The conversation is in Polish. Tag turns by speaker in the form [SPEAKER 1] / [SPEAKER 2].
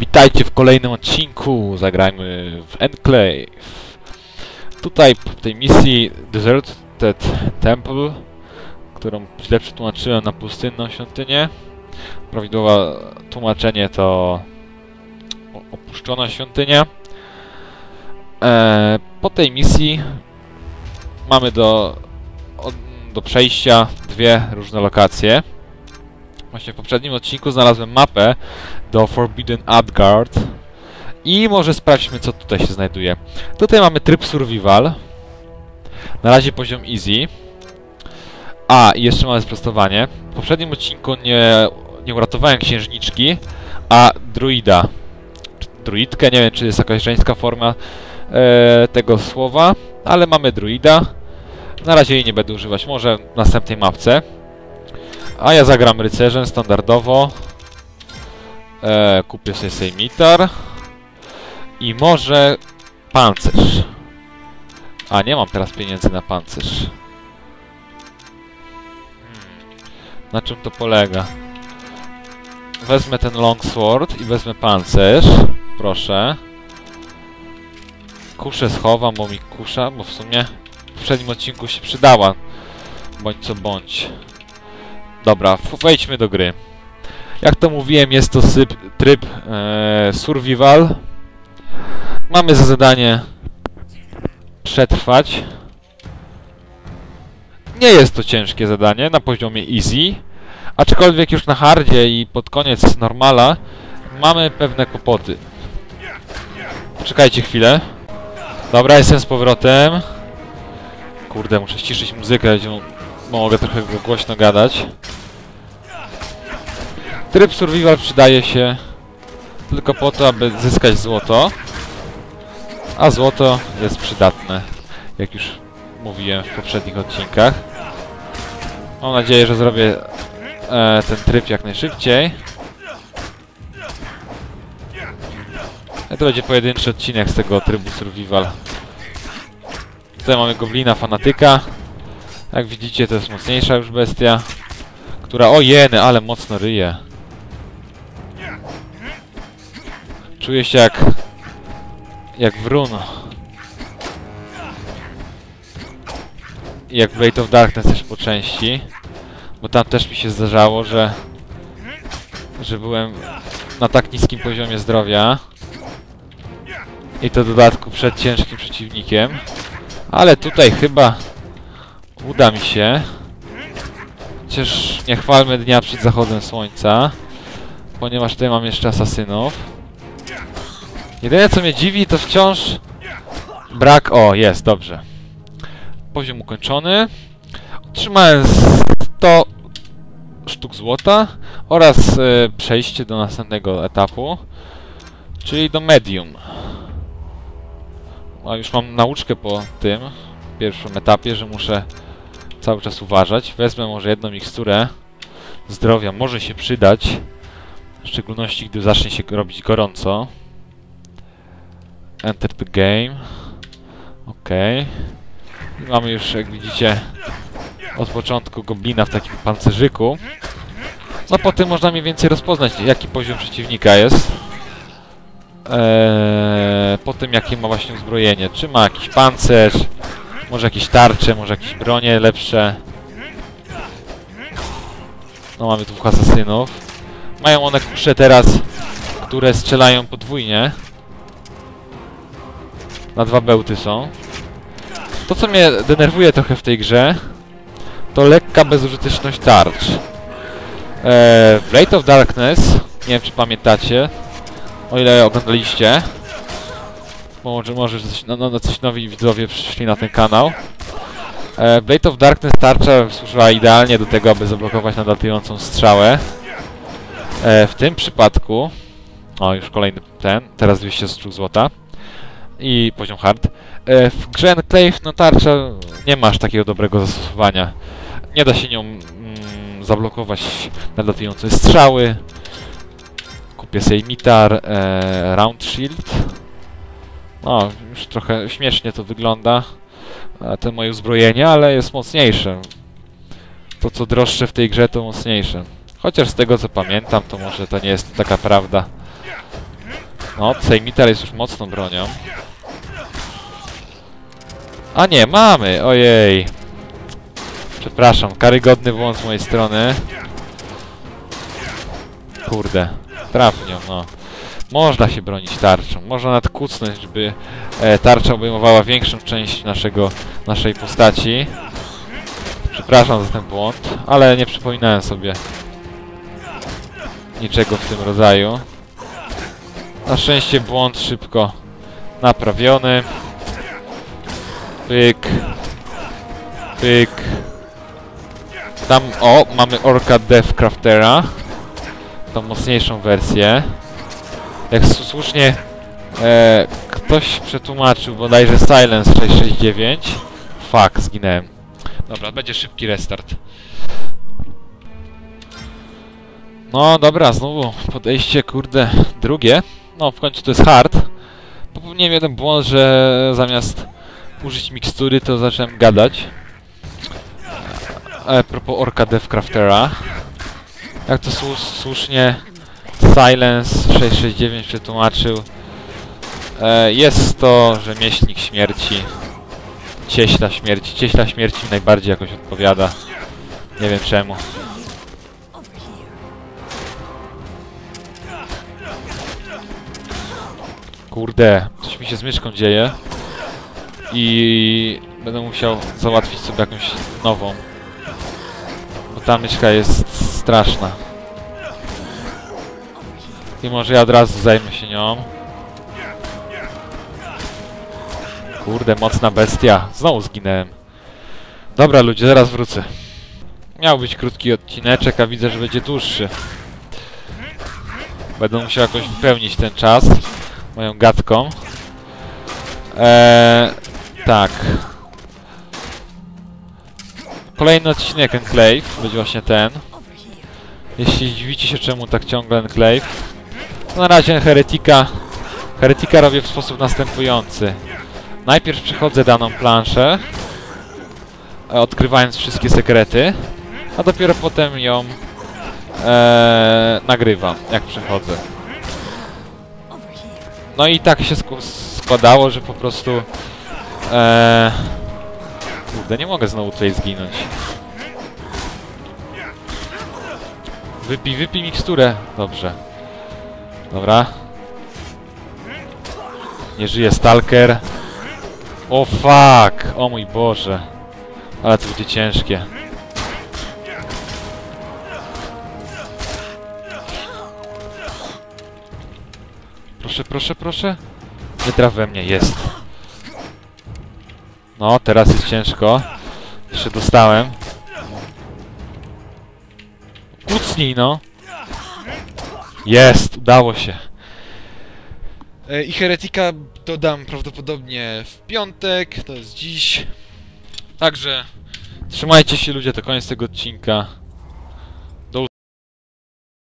[SPEAKER 1] Witajcie w kolejnym odcinku. Zagrajmy w Enclave. Tutaj w tej misji Deserted Temple, którą źle przetłumaczyłem na pustynną świątynię. Prawidłowe tłumaczenie to opuszczona świątynia. E, po tej misji mamy do, do przejścia dwie różne lokacje. Właśnie w poprzednim odcinku znalazłem mapę do Forbidden Adgard i może sprawdźmy co tutaj się znajduje. Tutaj mamy tryb survival. Na razie poziom easy. A, i jeszcze mamy sprostowanie. W poprzednim odcinku nie, nie uratowałem księżniczki, a druida. Druidkę, nie wiem czy jest jakaś żeńska forma e, tego słowa, ale mamy druida. Na razie jej nie będę używać, może w następnej mapce. A ja zagram rycerzem standardowo. E, kupię sobie sejmitar. I może pancerz. A, nie mam teraz pieniędzy na pancerz. Hmm. Na czym to polega? Wezmę ten longsword i wezmę pancerz. Proszę. Kuszę schowam, bo mi kusza, bo w sumie w poprzednim odcinku się przydała. Bądź co bądź. Dobra, wejdźmy do gry. Jak to mówiłem, jest to syp, tryb e, survival. Mamy za zadanie przetrwać. Nie jest to ciężkie zadanie na poziomie easy, aczkolwiek już na hardzie i pod koniec normala mamy pewne kłopoty. Poczekajcie chwilę. Dobra, jestem z powrotem. Kurde, muszę ściszyć muzykę, mogę trochę głośno gadać. Tryb survival przydaje się tylko po to, aby zyskać złoto. A złoto jest przydatne, jak już mówiłem w poprzednich odcinkach. Mam nadzieję, że zrobię e, ten tryb jak najszybciej. I to będzie pojedynczy odcinek z tego trybu survival. Tutaj mamy goblina fanatyka. Jak widzicie, to jest mocniejsza już bestia. Która, o jeny, ale mocno ryje. Czuję się jak... Jak wrun. Jak Blade of Darkness też po części. Bo tam też mi się zdarzało, że... Że byłem na tak niskim poziomie zdrowia. I to w dodatku przed ciężkim przeciwnikiem. Ale tutaj chyba uda mi się. Chociaż nie chwalmy dnia przed zachodem słońca. Ponieważ tutaj mam jeszcze asasynów. Jedyne co mnie dziwi to wciąż brak... O, jest, dobrze. Poziom ukończony. Otrzymałem 100 sztuk złota oraz e, przejście do następnego etapu, czyli do medium. A już mam nauczkę po tym pierwszym etapie, że muszę cały czas uważać. Wezmę może jedną miksturę zdrowia, może się przydać. W szczególności, gdy zacznie się robić gorąco. Enter the game. Okej. I Mamy już, jak widzicie, od początku goblina w takim pancerzyku. No po tym można mniej więcej rozpoznać, jaki poziom przeciwnika jest. Eee, po tym, jakie ma właśnie uzbrojenie. Czy ma jakiś pancerz, może jakieś tarcze, może jakieś bronie lepsze. No mamy dwóch asasynów. Mają one kusze teraz, które strzelają podwójnie. Na dwa bełty są. To, co mnie denerwuje trochę w tej grze, to lekka bezużyteczność tarcz. Eee, Blade of Darkness, nie wiem czy pamiętacie, o ile oglądaliście, może, może coś, no, no, coś nowi widzowie przyszli na ten kanał. E, Blade of Darkness tarcza służyła idealnie do tego, aby zablokować nadlatującą strzałę. E, w tym przypadku... O, już kolejny ten, teraz 200 sztuk złota. I poziom hard. E, w grze Enclave, no tarcza nie ma aż takiego dobrego zastosowania. Nie da się nią mm, zablokować nadlatujące strzały. Kupię sobie mitar, e, round shield. No, już trochę śmiesznie to wygląda. Te moje uzbrojenie, ale jest mocniejsze. To co droższe w tej grze to mocniejsze. Chociaż z tego co pamiętam, to może to nie jest taka prawda. No, Sejmitar jest już mocną bronią. A nie, mamy! Ojej. Przepraszam, karygodny błąd z mojej strony. Kurde. Trafnią, no. Można się bronić tarczą. Można nawet kucnąć, żeby e, tarcza obejmowała większą część naszego, naszej postaci. Przepraszam za ten błąd, ale nie przypominałem sobie niczego w tym rodzaju. Na szczęście błąd szybko naprawiony. Pyk. Pyk. Tam, o, mamy Orca Deathcraftera. Tą mocniejszą wersję. Jak słusznie e, ktoś przetłumaczył bodajże Silence 669. Fuck, zginęłem. Dobra, będzie szybki restart. No dobra, znowu podejście, kurde, drugie. No, w końcu to jest hard. Popełniłem jeden błąd, że zamiast użyć mikstury, to zacząłem gadać. A propos Orca Deathcraftera. Jak to słu słusznie Silence 669 przetłumaczył, e, jest to rzemieślnik śmierci. Cieśla śmierci. Cieśla śmierci mi najbardziej jakoś odpowiada. Nie wiem czemu. Kurde, coś mi się z myszką dzieje. I będę musiał załatwić sobie jakąś nową. Bo ta myszka jest straszna. I może ja od razu zajmę się nią. Kurde, mocna bestia. Znowu zginęłem. Dobra ludzie, zaraz wrócę. Miał być krótki odcineczek, a widzę, że będzie dłuższy. Będę musiał jakoś wypełnić ten czas moją gadką. Eee, tak. Kolejny odcinek Enclave będzie właśnie ten. Jeśli dziwicie się czemu tak ciągle Enclave, to na razie Heretika Heretika robię w sposób następujący. Najpierw przechodzę daną planszę, e, odkrywając wszystkie sekrety, a dopiero potem ją e, nagrywam, jak przechodzę. No i tak się składało, że po prostu... E, kurde, nie mogę znowu tutaj zginąć. Wypij, wypij miksturę. Dobrze. Dobra. Nie żyje Stalker. O fuck! O mój Boże. Ale to będzie ciężkie. Proszę, proszę, proszę. Traf we mnie, jest. No, teraz jest ciężko. Jeszcze dostałem. Kucnij, no. Jest, udało się. E, I Heretika dodam prawdopodobnie w piątek, to jest dziś. Także trzymajcie się ludzie, to koniec tego odcinka.